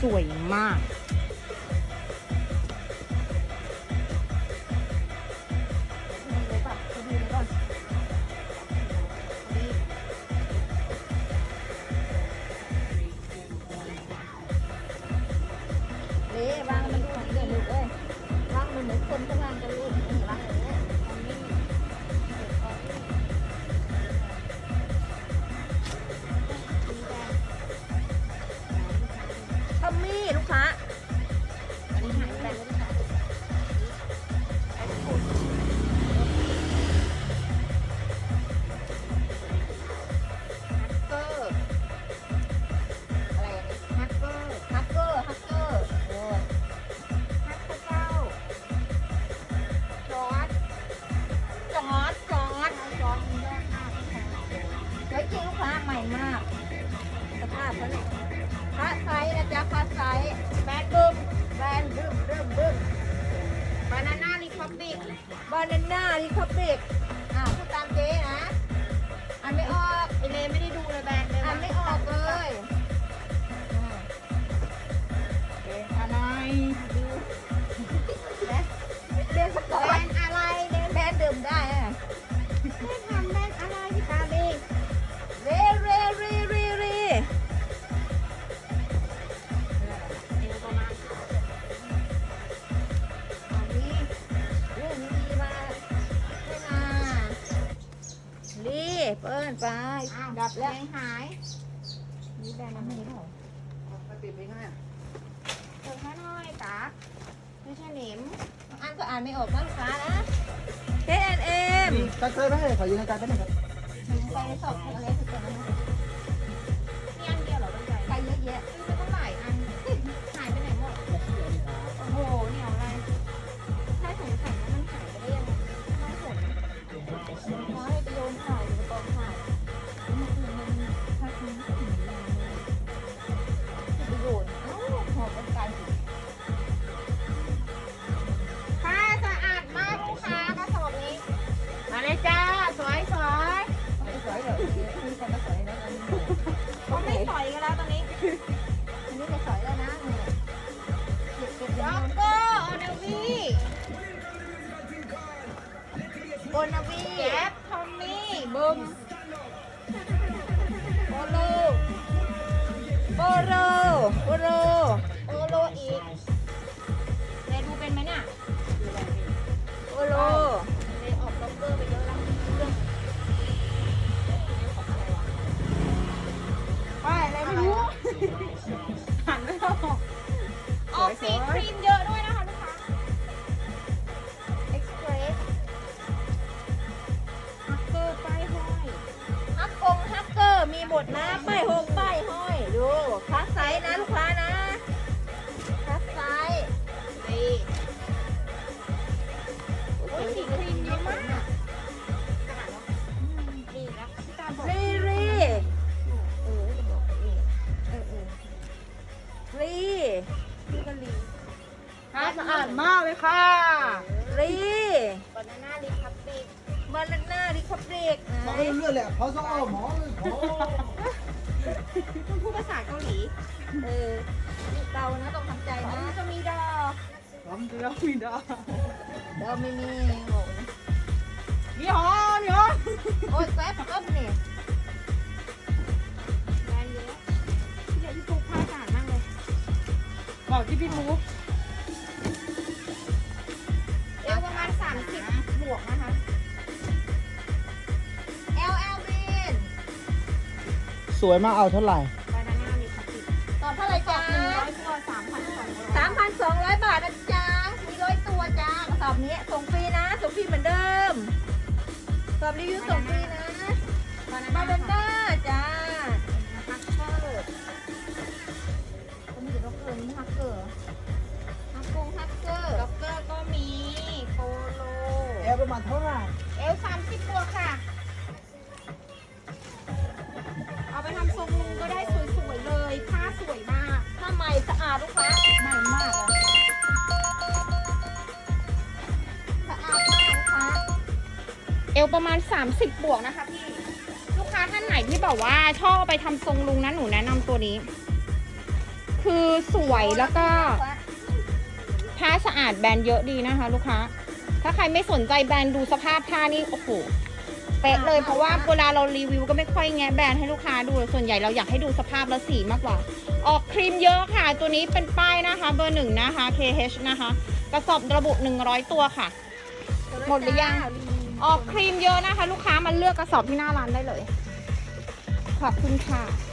สวยมากาพเขาเนี่ยพาไซนะจ๊ะพาไซส์แบนบึ้มแบนบึ้มบึ้มบึ้มบานาน่าลิคอปิกบานาน่าลิคอปิก อนไปอ้าวดับแล้วหายนี่แบงค์มันมีเหรอมาติดไปง่ายเปิดแค่น้อยตาไม่ใช่หนิมอันก็อ่านไม่ออกบ้างค้านะ K N M ตัดเสื้อไปให้ขอยืนในการได้ไหมครับไปสอบอะไรสุดยอด โอโรโอโรอีกเรดูเป็นไหมเนี่ยโอโรเรออกล็อกเกอร์ไปเยอะแล้วเรื่ปอะไรไม่รู้หันไม่ออกออกสีครีม รีนี่ก็ลีสะอาดมากเลยค่ะรีบานาน่ารีคับเบิกบานาน่ารีคับเบิกมาเรื่อยๆแหละเพราะต้องหมอเลยขอต้องพูดภาษาเกาหลี เออเกานะต้องทำใจนะจะมีดอกทำจะมีดอกดอกไม่มีโง่นี่หอนี่หอ วยมากเอาเท่าไหร่ตอบเท่าไหร่จ้าสามพันสองร้อยบาทนะจ้ามีร้อยตัวจ้ากระสอบนี้ส่งฟรีนะส่งฟรีเหมือนเดิมกระสอบรีวิวส่งฟรีนะมาเบนเดอาจ้า เอวประมาณ 30 บวกนะคะพี่ ลูกค้าท่านไหนที่บอกว่าชอบไปทำทรงลุงนะหนูแนะนำตัวนี้ คือสวยแล้วก็ผ้าสะอาดแบรนด์เยอะดีนะคะ ลูกค้า ถ้าใครไม่สนใจแบรนด์ดูสภาพผ้านี่โอ้โหเป๊ะเลยเพราะว่าเวลาเรารีวิวก็ไม่ค่อยแงะแบรนด์ให้ลูกค้าดู ส่วนใหญ่เราอยากให้ดูสภาพและสีมากกว่า ออกครีมเยอะค่ะ ตัวนี้เป็นป้ายนะคะ เบอร์หนึ่งนะคะ KH นะคะ กระสอบระบุ 100 ตัวค่ะ หมดหรือยัง ออกครีมเยอะนะคะ ลูกค้ามาเลือกกระสอบที่หน้าร้านได้เลย ขอบคุณค่ะ